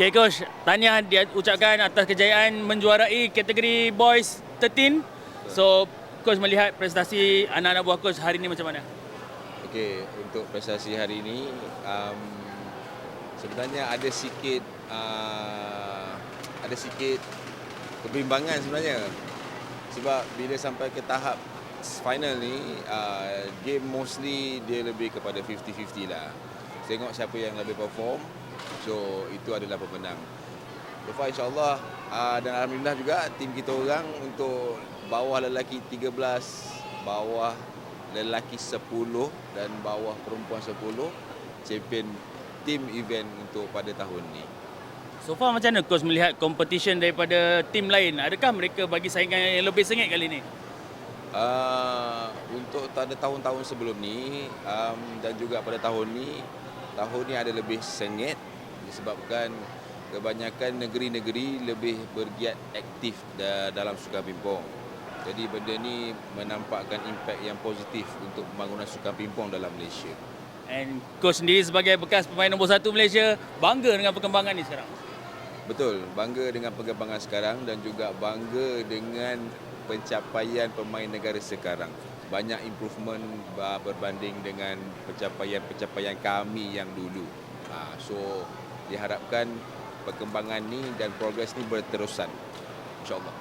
Okay coach, tahniah dia ucapkan atas kejayaan menjuarai kategori boys 13. So coach melihat prestasi anak-anak buah coach hari ini macam mana? Okey, untuk prestasi hari ini um, sebenarnya ada sikit uh, ada sikit kebimbangan sebenarnya. Sebab bila sampai ke tahap final ni uh, game mostly dia lebih kepada 50-50 lah. Tengok siapa yang lebih perform. So itu adalah pemenang. So far insyaAllah uh, dan Alhamdulillah juga tim kita orang untuk bawah lelaki 13, bawah lelaki 10 dan bawah perempuan 10 champion team event untuk pada tahun ni. So far macam mana coach melihat competition daripada tim lain? Adakah mereka bagi saingan yang lebih sengit kali ini? Uh, untuk pada tahun-tahun sebelum ni um, dan juga pada tahun ni tahun ni ada lebih sengit disebabkan kebanyakan negeri-negeri lebih bergiat aktif da- dalam sukan pingpong. Jadi benda ni menampakkan impak yang positif untuk pembangunan sukan pingpong dalam Malaysia. And coach sendiri sebagai bekas pemain nombor satu Malaysia bangga dengan perkembangan ni sekarang. Betul, bangga dengan perkembangan sekarang dan juga bangga dengan pencapaian pemain negara sekarang. Banyak improvement berbanding dengan pencapaian-pencapaian kami yang dulu. Uh, so diharapkan perkembangan ni dan progres ni berterusan. InsyaAllah.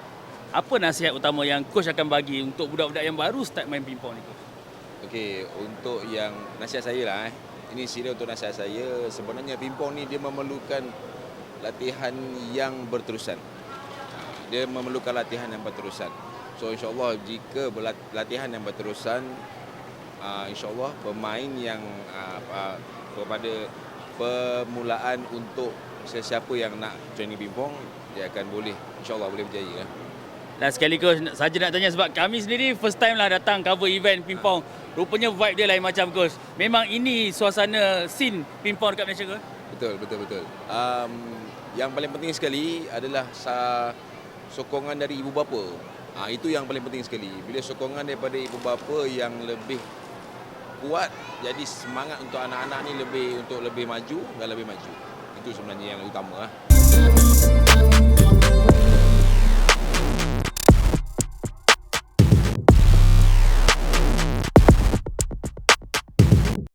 Apa nasihat utama yang coach akan bagi untuk budak-budak yang baru start main pingpong ni coach? Okey, untuk yang nasihat saya lah eh. Ini serius untuk nasihat saya. Sebenarnya pingpong ni dia memerlukan latihan yang berterusan. Dia memerlukan latihan yang berterusan. So insyaAllah jika latihan yang berterusan, uh, insyaAllah pemain yang uh, uh, kepada permulaan untuk sesiapa yang nak training pingpong, dia akan boleh, insyaAllah boleh berjaya. Eh. Dan sekali coach, saja nak tanya sebab kami sendiri first time lah datang cover event pingpong. Rupanya vibe dia lain macam coach. Memang ini suasana scene pingpong dekat Malaysia coach? Betul, betul, betul. Um, yang paling penting sekali adalah sokongan dari ibu bapa. Ha, itu yang paling penting sekali. Bila sokongan daripada ibu bapa yang lebih kuat, jadi semangat untuk anak-anak ni lebih untuk lebih maju dan lebih maju. Itu sebenarnya yang utama. ah.